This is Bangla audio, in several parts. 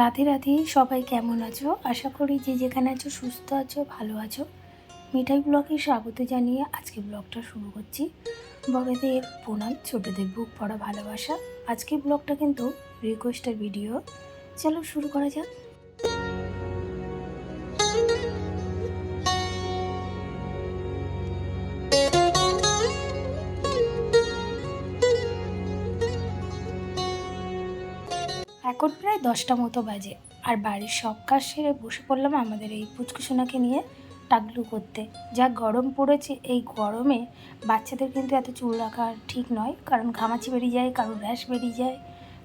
রাধে রাধে, সবাই কেমন আছো? আশা করি যে যেখানে আছো সুস্থ আছো, ভালো আছো। মিঠাই ব্লগে স্বাগত জানিয়ে আজকে ব্লগটা শুরু করছি। বড়দের প্রণাম, ছোটদের বুক পড়া ভালোবাসা। আজকে ব্লগটা কিন্তু রিকোয়েস্টের ভিডিও চলো শুরু করা যাক। এখন প্রায় দশটা মতো বাজে। আর বাড়ির সব কাজ সেরে বসে পড়লাম আমাদের এই পুচকুসোনাকে নিয়ে টাগলু করতে। যা গরম পড়েছে, এই গরমে বাচ্চাদের কিন্তু এত চুল রাখা ঠিক নয়। কারণ ঘামাচি বেরিয়ে যায়, কারও র্যাশ বেরিয়ে যায়,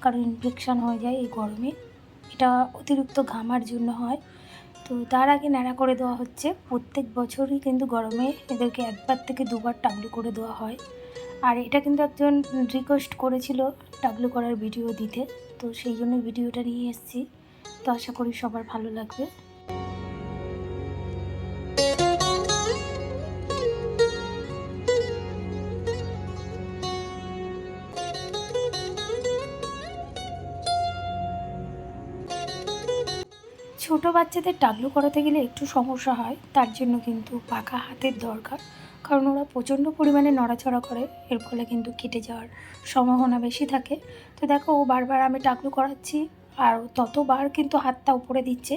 কারও ইনফেকশান হয়ে যায় এই গরমে। এটা অতিরিক্ত ঘামার জন্য হয়। তো তার আগে ন্যাড়া করে দেওয়া হচ্ছে। প্রত্যেক বছরই কিন্তু গরমে এদেরকে একবার থেকে দুবার টাগলু করে দেওয়া হয়। আর এটা কিন্তু একজন রিকোয়েস্ট করেছিল টাগলু করার ভিডিও দিতে। তো সেই জন্য ভিডিওটা নিয়ে এসেছি। তো আশা করি সবার ভালো লাগবে। ছোট বাচ্চাদের টাগলু করাতে গেলে একটু সমস্যা হয়, তার জন্য কিন্তু পাকা হাতের দরকার। কারণ ওরা প্রচণ্ড পরিমাণে নড়াচড়া করে, এর ফলে কিন্তু কেটে যাওয়ার সম্ভাবনা বেশি থাকে। তো দেখো, ও বারবার আমি টাকলু করাচ্ছি, আর ততবার কিন্তু হাতটা উপরে দিচ্ছে।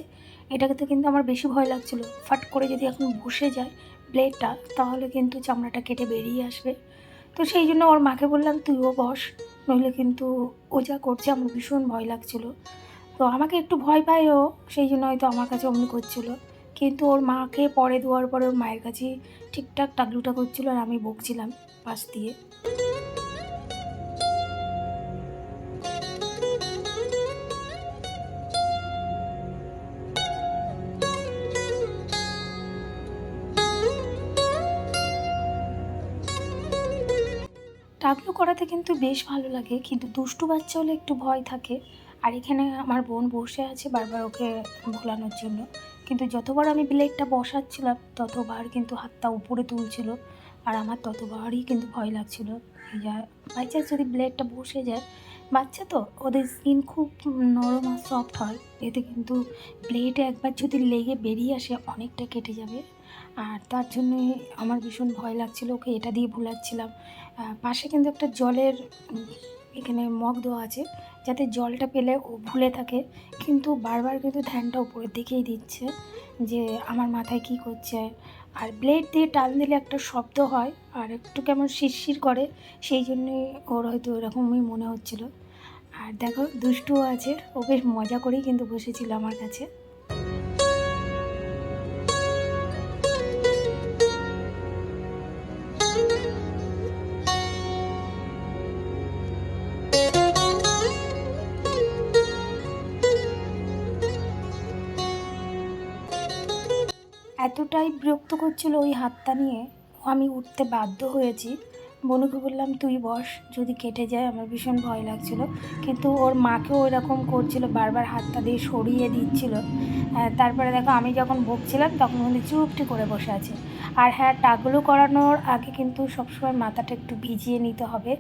এটাকে তো কিন্তু আমার বেশি ভয় লাগছিল। ফাট করে যদি এখন বসে যায় ব্লেডটা, তাহলে কিন্তু চামড়াটা কেটে বেরিয়ে আসবে। তো সেই জন্য ওর মাকে বললাম, তুইও বস, নইলে কিন্তু ও যা করছে আমার ভীষণ ভয় লাগছিল। তো আমাকে একটু ভয় পায় ও সেই জন্য হয়তো আমার কাছে অমনি করছিল। কিন্তু ওর মাকে পরে দেওয়ার পরে ওর মায়ের কাছে ঠিকঠাক টাকলুটা করছিল আর আমি বকছিলাম পাশ দিয়ে। টাকলু করাতে কিন্তু বেশ ভালো লাগে, কিন্তু দুষ্টু বাচ্চা হলে একটু ভয় থাকে। আর এখানে আমার বোন বসে আছে বারবার ওকে ভোলানোর জন্য। কিন্তু যতবার আমি ব্লেডটা বসাচ্ছিলাম, ততবার কিন্তু হাতটা উপরে তুলছিল আর আমার ততবারই কিন্তু ভয় লাগছিল। বাই চান্স যদি ব্লেডটা বসে যায়, বাচ্চা তো, ওদের স্কিন খুব নরম আর সফট হয়, এতে কিন্তু ব্লেডে একবার যদি লেগে বেরিয়ে আসে, অনেকটা কেটে যাবে। আর তার জন্যই আমার ভীষণ ভয় লাগছিল, ওকে এটা দিয়ে ভুলাচ্ছিলাম। পাশে কিন্তু একটা জলের এখানে মগ দেওয়া আছে যাতে জলটা পেলে ও ভুলে থাকে। কিন্তু বারবার কিন্তু ধ্যানটা উপরের দিকেই দিচ্ছে যে আমার মাথায় কি করছে। আর ব্লেড দিয়ে টান দিলে একটা শব্দ হয় আর একটু কেমন শিরশির করে, সেই জন্যই ওর হয়তো এরকমই মনে হচ্ছিল। আর দেখো, দুষ্টুও আছে। ও বেশ মজা করেই কিন্তু বসেছিল আমার কাছে। এতটাই বিরক্ত করছিল ওই হাতটা নিয়ে, আমি উঠতে বাধ্য হয়েছি। বনুকে বললাম, তুই বস, যদি কেটে যায় আমার ভীষণ ভয় লাগছিল। কিন্তু ওর মাকেও এরকম করছিল, বারবার হাতটা দিয়ে সরিয়ে দিচ্ছিল। তারপরে দেখো, আমি যখন বকছিলাম, তখন কিন্তু চুপটি করে বসে আছে। আর হ্যাঁ টাকগুলো করানোর আগে কিন্তু সবসময় মাথাটা একটু ভিজিয়ে নিতে হবে।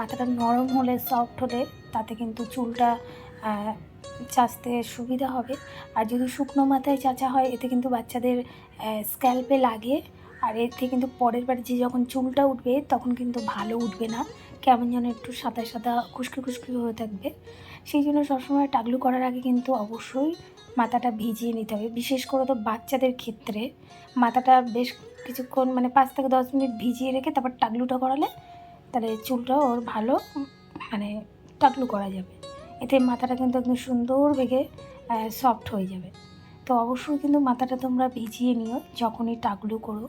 মাথাটা নরম হলে সফট হলে, তাতে কিন্তু চুলটা চাচতে সুবিধা হবে। আর যদি শুকনো মাথায় চাচা হয়, এতে কিন্তু বাচ্চাদের স্ক্যাল্পে লাগে। আর এতে কিন্তু পরের বার যে যখন চুলটা উঠবে, তখন কিন্তু ভালো উঠবে না। কেমন যেন একটু সাদা সাদা, খুশকি খুশকি হয়ে থাকবে। সেই জন্য সবসময় টাগলু করার আগে কিন্তু অবশ্যই মাথাটা ভিজিয়ে নিতে হবে। বিশেষ করে তো বাচ্চাদের ক্ষেত্রে মাথাটা বেশ কিছুক্ষণ মানে পাঁচ থেকে দশ মিনিট ভিজিয়ে রেখে তারপর টাগলুটা করালে তাহলে চুলটা ওর ভালো মানে টাগলু করা যাবে। এতে মাথাটা কিন্তু একদম সুন্দর বেগে সফট হয়ে যাবে। তো অবশ্যই কিন্তু মাথাটা তোমরা ভিজিয়ে নিও যখনই টাকলু করো।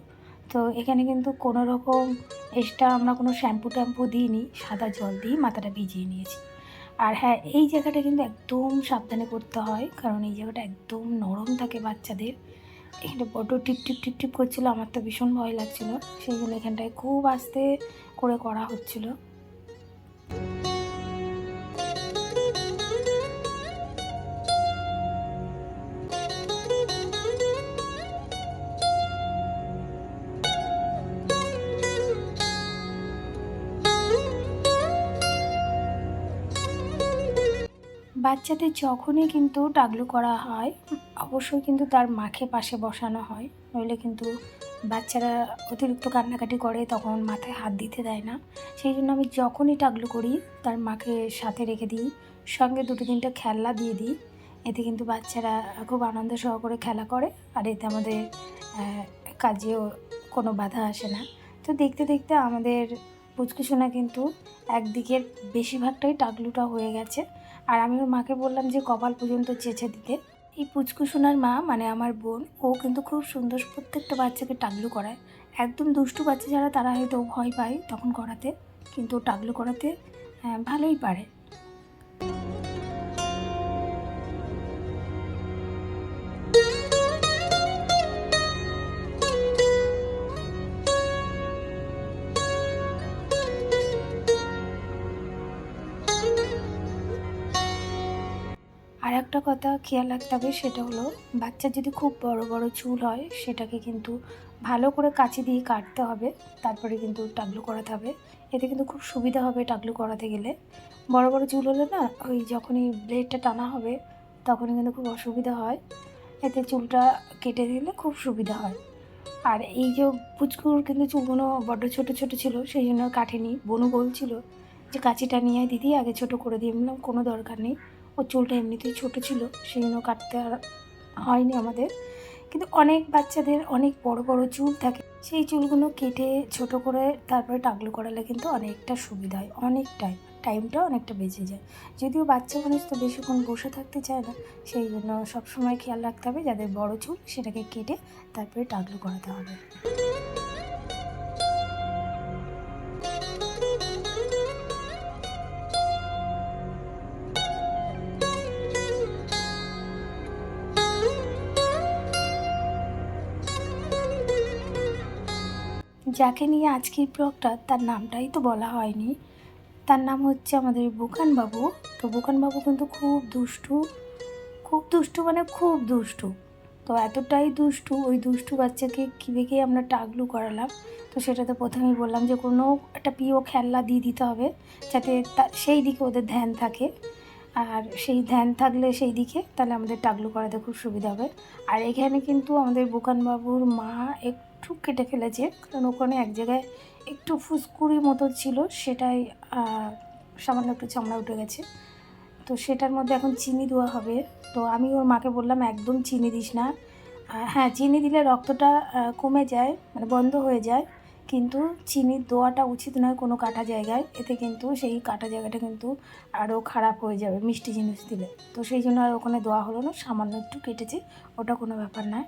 তো এখানে কিন্তু কোনো রকম এক্সট্রা আমরা কোনো শ্যাম্পু ট্যাম্পু দিইনি, সাদা জল দিয়ে মাথাটা ভিজিয়ে নিয়েছি। আর হ্যাঁ এই জায়গাটা কিন্তু একদম সাবধানে করতে হয়, কারণ এই জায়গাটা একদম নরম থাকে বাচ্চাদের। এখানে বড্ড টিপ টিপ টিপ টিপ করছিল, আমার তো ভীষণ ভয় লাগছিল। সেই জন্য এখানটায় খুব আস্তে করে করা হচ্ছিল। বাচ্চাদের যখনই কিন্তু টাগলু করা হয়, অবশ্যই কিন্তু তার মাকে পাশে বসানো হয়। নইলে কিন্তু বাচ্চারা অতিরিক্ত কান্নাকাটি করে, তখন মাথায় হাত দিতে দেয় না। সেই জন্য আমি যখনই টাগলু করি, তার মাকে সাথে রেখে দিই, সঙ্গে দুটো তিনটে খেলনা দিয়ে দিই। এতে কিন্তু বাচ্চারা খুব আনন্দ সহকারে খেলা করে, আর এতে আমাদের কাজেও কোনো বাধা আসে না। তো দেখতে দেখতে আমাদের পুচকুসোনা কিন্তু একদিকের বেশিরভাগটাই টাগলুটা হয়ে গেছে। আর আমি ওর মাকে বললাম যে কপাল পর্যন্ত চেঁচে দিতে। এই পুচকুসোনার মা মানে আমার বোন ও কিন্তু খুব সুন্দর প্রত্যেকটা বাচ্চাকে টাগলু করায়। একদম দুষ্টু বাচ্চা যারা তারা হয়তো ভয় পায় তখন করাতে কিন্তু টাগলু করাতে আহ, ভালোই পারে। আর একটা কথা খেয়াল রাখতে হবে, সেটা হলো বাচ্চার যদি খুব বড় বড় চুল হয়, সেটাকে কিন্তু ভালো করে কাঁচি দিয়ে কাটতে হবে, তারপরে কিন্তু টাগলু করাতে হবে। এতে কিন্তু খুব সুবিধা হবে টাগলু করাতে গেলে। বড় বড় চুল হলে না, ওই যখনই ব্লেডটা টানা হবে, তখনই কিন্তু খুব অসুবিধা হয়। এতে চুলটা কেটে দিলে খুব সুবিধা হয়। আর এই যে পুচকুর কিন্তু চুলগুলো বড্ড ছোট ছোট ছিল, সেই জন্য কাটেনি বনু বলছিল যে কাঁচিটা নিয়ে দিদি, আগে ছোট করে দিয়ে কোনো দরকার নেই। ওর চুলটা এমনিতেই ছোট ছিল সেই জন্য কাটতে আর হয়নি আমাদের। কিন্তু অনেক বাচ্চাদের অনেক বড় বড় চুল থাকে। সেই চুলগুলো কেটে ছোট করে তারপরে টাগলু করালে কিন্তু অনেকটা সুবিধা হয়, অনেকটাই। টাইমটা অনেকটা বেঁচে যায়। যদিও বাচ্চা মানুষ তো বেশিক্ষণ বসে থাকতে চায় না, সেই জন্য সবসময় খেয়াল রাখতে হবে যাদের বড় চুল সেটাকে কেটে তারপরে টাগলু করাতে হবে। যাকে নিয়ে আজকের ব্লগটা তার নামটাই তো বলা হয়নি। তার নাম হচ্ছে আমাদের বুকান বাবু। তো বুকান বাবু কিন্তু খুব দুষ্টু। খুব দুষ্টু মানে খুব দুষ্টু। তো এতটাই দুষ্টু, ওই দুষ্টু বাচ্চাকে কীভাবে আমরা টাগলু করালাম। তো সেটা তো প্রথমেই বললাম যে কোনো একটা প্রিয় খেলনা দিয়ে দিতে হবে যাতে সেই দিকে ওদের ধ্যান থাকে। আর সেই ধ্যান থাকলে সেই দিকে তাহলে আমাদের টাগলু করাতে খুব সুবিধা হবে। আর এখানে কিন্তু আমাদের বুকানবাবুর মা একটু কেটে ফেলেছে, কারণ ওখানে এক জায়গায় একটু ফুসকুড়ি মতো ছিল, সেটাই সামান্য একটু চামড়া উঠে গেছে। তো সেটার মধ্যে এখন চিনি দেওয়া হবে। তো আমি ওর মাকে বললাম, একদম চিনি দিস না। হ্যাঁ চিনি দিলে রক্তটা কমে যায় মানে বন্ধ হয়ে যায়, কিন্তু চিনি দেওয়াটা উচিত নয় কোনো কাটা জায়গায়। এতে কিন্তু সেই কাটা জায়গাটা কিন্তু আরও খারাপ হয়ে যাবে মিষ্টি জিনিস দিলে। তো সেই জন্য আর ওখানে দেওয়া হলো না, সামান্য একটু কেটেছে, ওটা কোনো ব্যাপার নয়।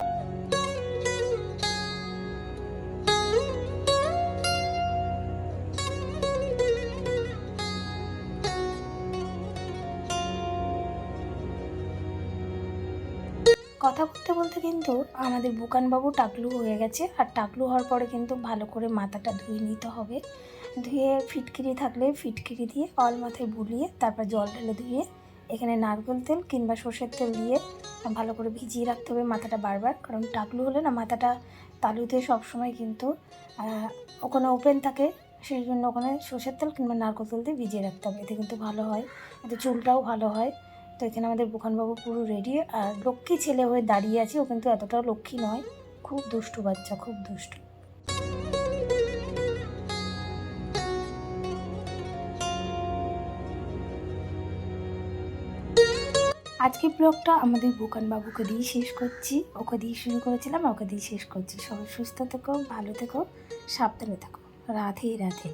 কথা বলতে বলতে কিন্তু আমাদের বুকানবাবু টাকলু হয়ে গেছে। আর টাকলু হওয়ার পরে কিন্তু ভালো করে মাথাটা ধুয়ে নিতে হবে। ধুয়ে ফিটকিরি থাকলে ফিটকিরি দিয়ে অল মাথায় বুলিয়ে তারপর জল ঢেলে ধুয়ে এখানে নারকেল তেল কিংবা সর্ষের তেল দিয়ে ভালো করে ভিজিয়ে রাখতে হবে মাথাটা বারবার। কারণ টাকলু হলে না মাথাটা তালুতে সবসময় কিন্তু ওখানে ওপেন থাকে। সেই জন্য ওখানে সর্ষের তেল কিংবা নারকেল তেল দিয়ে ভিজিয়ে রাখতে হবে। এতে কিন্তু ভালো হয়। এতে চুলটাও ভালো হয়। তো এখানে আমাদের বুখানবাবু পুরো রেডি আর লক্ষ্মী ছেলে হয়ে দাঁড়িয়ে আছে। ও কিন্তু এতটাও লক্ষ্মী নয়, খুব দুষ্টু বাচ্চা, খুব দুষ্টু। আজকের ব্লগটা আমাদের বুকান বাবুকে দিয়ে শেষ করছি। ওকে দিয়ে শুরু করেছিলাম ওকে দিয়ে শেষ করছি। সবাই সুস্থ থেকো, ভালো থেকো, সাবধানে থাকো। রাধে রাধে।